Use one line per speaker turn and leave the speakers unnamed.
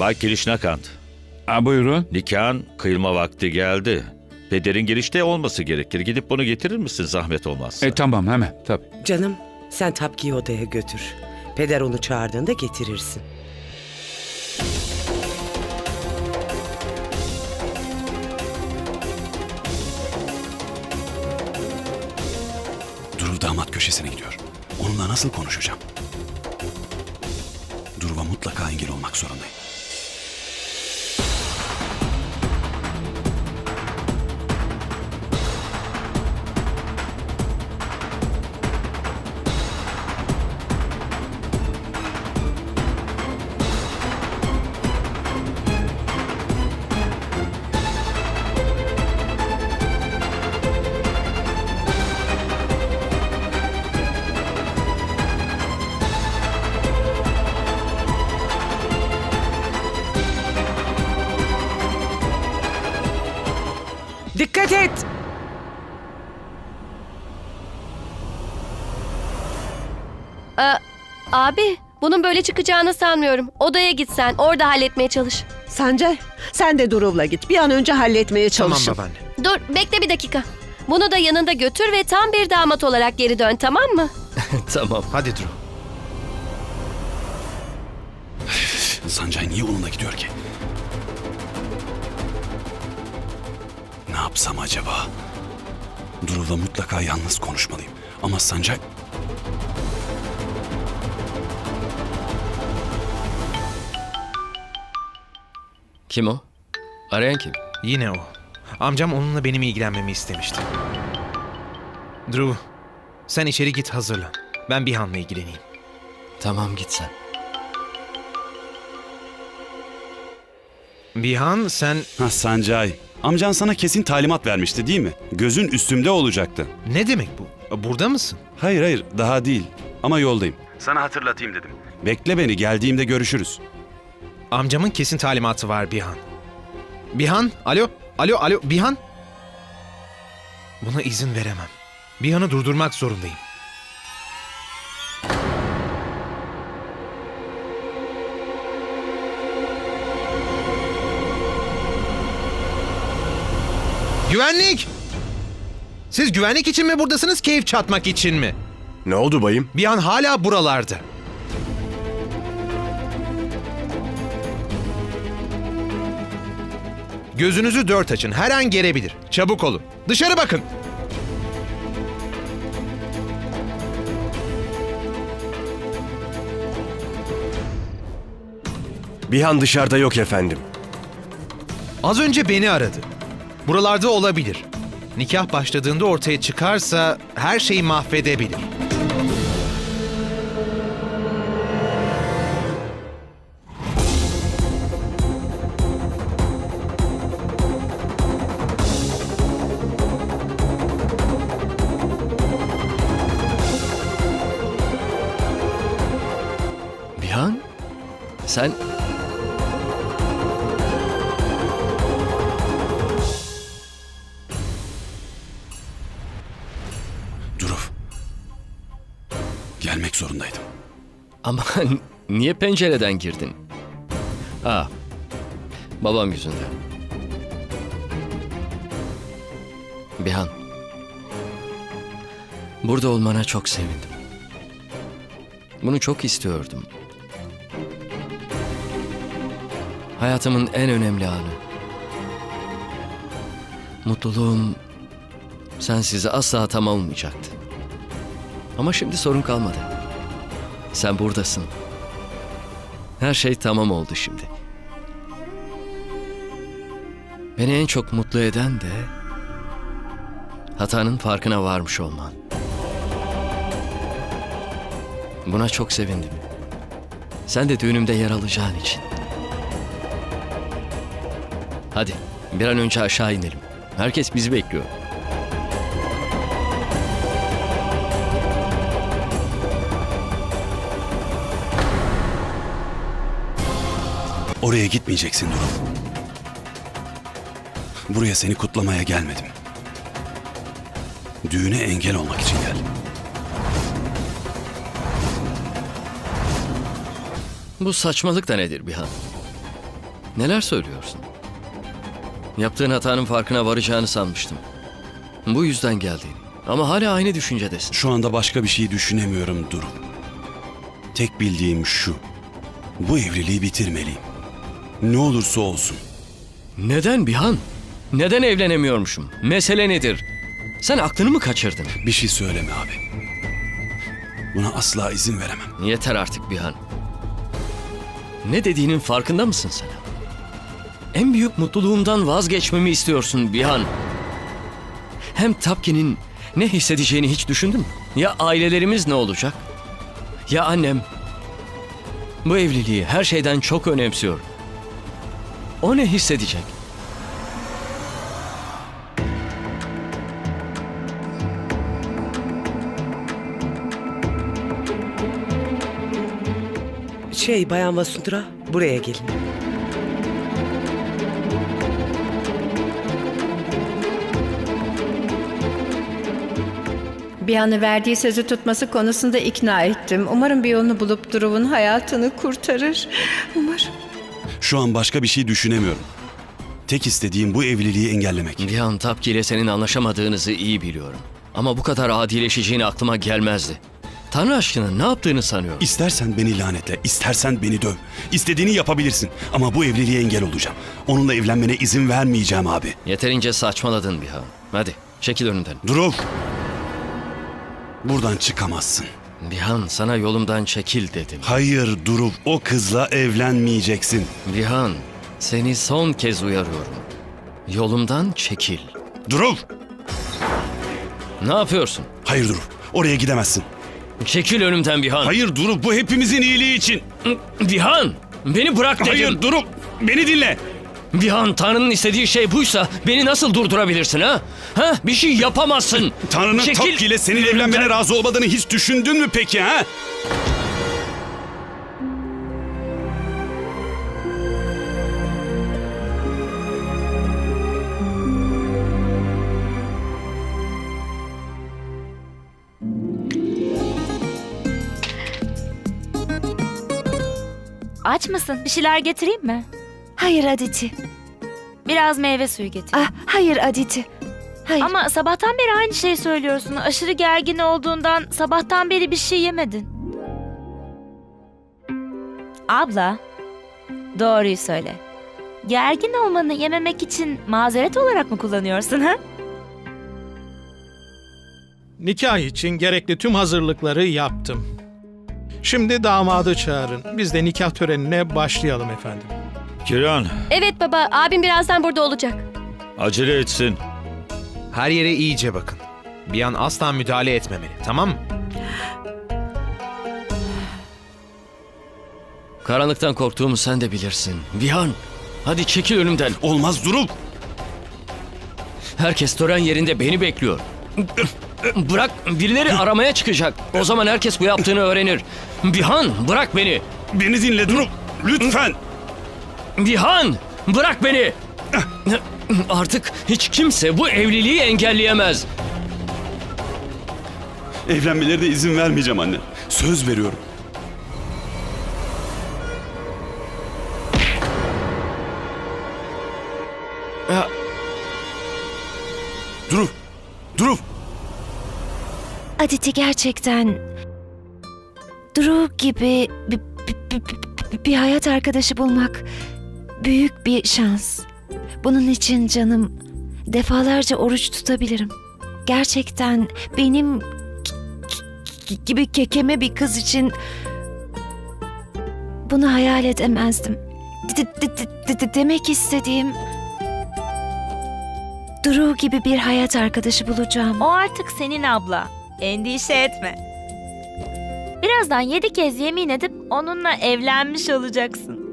Bay Kirişnakant,
Ha, buyurun.
nikahın kıyılma vakti geldi. Pederin girişte olması gerekir. Gidip bunu getirir misin zahmet olmazsa?
E tamam hemen tabii.
Canım sen Tapki'yi odaya götür. Peder onu çağırdığında getirirsin.
Duru damat köşesine gidiyor. Onunla nasıl konuşacağım? Duru'ya mutlaka engel olmak zorundayım.
Dikkat et!
Abi, bunun böyle çıkacağını sanmıyorum. Odaya gitsen, orada halletmeye çalış.
Sancar, sen de Duruv'la git. Bir an önce halletmeye çalışın.
Tamam babaanne.
Dur, bekle bir dakika. Bunu da yanında götür ve tam bir damat olarak geri dön, tamam mı?
Tamam.
Hadi Duru.
Sancay niye onunla gidiyor ki? Yapsam acaba? Duru'la mutlaka yalnız konuşmalıyım. Ama Sancay...
Kim o? Arayan kim?
Yine o. Amcam onunla benim ilgilenmemi istemişti. Drew, sen içeri git hazırlan. Ben Bihan'la ilgileneyim.
Tamam git sen.
Bihan sen
Ha Sancay, amcan sana kesin talimat vermişti değil mi? Gözün üstümde olacaktı.
ne demek bu? Burada mısın?
Hayır hayır daha değil ama yoldayım. Sana hatırlatayım dedim. Bekle beni geldiğimde görüşürüz.
Amcamın kesin talimatı var Bihan. Bihan, alo, alo, alo, Bihan. Buna izin veremem. Bihan'ı durdurmak zorundayım. Güvenlik! Siz güvenlik için mi buradasınız, keyif çatmak için mi?
Ne oldu bayım?
Bihan hala buralarda. Gözünüzü dört açın. Her an gelebilir. Çabuk olun. Dışarı bakın.
Bihan dışarıda yok efendim.
Az önce beni aradı. Buralarda olabilir. Nikah başladığında ortaya çıkarsa her şeyi mahvedebilir.
Bihan? Sen...
Duru. Gelmek zorundaydım.
Ama niye pencereden girdin? Ah, babam yüzünden. Bihan, burada olmana çok sevindim. Bunu çok istiyordum. Hayatımın en önemli anı. Mutluluğum sensiz asla tam olmayacaktı. Ama şimdi sorun kalmadı. Sen buradasın. Her şey tamam oldu şimdi. Beni en çok mutlu eden de hatanın farkına varmış olman. Buna çok sevindim. Sen de düğünümde yer alacağın için. Hadi bir an önce aşağı inelim. Herkes bizi bekliyor.
Oraya gitmeyeceksin Duru. Buraya seni kutlamaya gelmedim. Düğüne engel olmak için geldim.
Bu saçmalık da nedir Bihan? Neler söylüyorsun? Yaptığın hatanın farkına varacağını sanmıştım. Bu yüzden geldiğini. Ama hala aynı düşüncedesin.
Şu anda başka bir şey düşünemiyorum Duru. Tek bildiğim şu. Bu evliliği bitirmeliyim. Ne olursa olsun.
Neden Bihan? Neden evlenemiyormuşum? Mesele nedir? Sen aklını mı kaçırdın?
Bir şey söyleme abi. Buna asla izin veremem.
Yeter artık Bihan. Ne dediğinin farkında mısın sen? En büyük mutluluğumdan vazgeçmemi istiyorsun Bihan. Hem Tapki'nin ne hissedeceğini hiç düşündün mü? Ya ailelerimiz ne olacak? Ya annem? Bu evliliği her şeyden çok önemsiyor. O ne hissedecek?
Şey Bayan Vasundra buraya gelin.
Bir anı verdiği sözü tutması konusunda ikna ettim. Umarım bir yolunu bulup Duruv'un hayatını kurtarır. Umarım.
Şu an başka bir şey düşünemiyorum. Tek istediğim bu evliliği engellemek.
Bihan Tapki ile senin anlaşamadığınızı iyi biliyorum. Ama bu kadar adileşeceğini aklıma gelmezdi. Tanrı aşkına ne yaptığını sanıyor.
İstersen beni lanetle, istersen beni döv. İstediğini yapabilirsin ama bu evliliğe engel olacağım. Onunla evlenmene izin vermeyeceğim abi.
Yeterince saçmaladın Bihan. Hadi çekil önümden.
Duru! Buradan çıkamazsın.
Bihan sana yolumdan çekil dedim.
Hayır Duru, o kızla evlenmeyeceksin.
Bihan seni son kez uyarıyorum. Yolumdan çekil.
Duru!
Ne yapıyorsun?
Hayır Duru, oraya gidemezsin.
Çekil önümden Bihan.
Hayır Duru, bu hepimizin iyiliği için.
Bihan beni bırak dedim.
Hayır Duru, beni dinle.
Bihan Tanrı'nın istediği şey buysa beni nasıl durdurabilirsin ha? Ha? Bir şey yapamazsın.
Tanrı'nın
Çekil
Tapki ile senin evlenmene razı olmadığını hiç düşündün mü peki ha?
Aç mısın? Bir şeyler getireyim mi?
Hayır Aditi.
Biraz meyve suyu getir.
Ah, hayır Aditi. Hayır.
Ama sabahtan beri aynı şeyi söylüyorsun. Aşırı gergin olduğundan sabahtan beri bir şey yemedin. Abla, doğruyu söyle. Gergin olmanı yememek için mazeret olarak mı kullanıyorsun ha?
Nikah için gerekli tüm hazırlıkları yaptım. Şimdi damadı çağırın. Biz de nikah törenine başlayalım efendim.
Kiran,
Evet baba, abim birazdan burada olacak.
acele etsin.
Her yere iyice bakın. Bir an asla müdahale etmemeli, tamam mı?
Karanlıktan korktuğumu sen de bilirsin. Bihan hadi çekil önümden.
Olmaz Duru.
Herkes tören yerinde beni bekliyor. Bırak birileri aramaya çıkacak. O zaman herkes bu yaptığını öğrenir. Bihan bırak beni.
Beni dinle Duru. Lütfen.
Bihan bırak beni. Artık hiç kimse bu evliliği engelleyemez.
Evlenmelerine izin vermeyeceğim anne. Söz veriyorum.
Ya,
Duru. Duru.
Aditi gerçekten Duru gibi bir, bir- bir- bir hayat arkadaşı bulmak büyük bir şans. Bunun için canım defalarca oruç tutabilirim. Gerçekten benim gi- gibi kekeme bir kız için bunu hayal edemezdim. De- de- de- de- demek istediğim Duru gibi bir hayat arkadaşı bulacağım.
O artık senin abla. Endişe etme. Birazdan yedi kez yemin edip onunla evlenmiş olacaksın.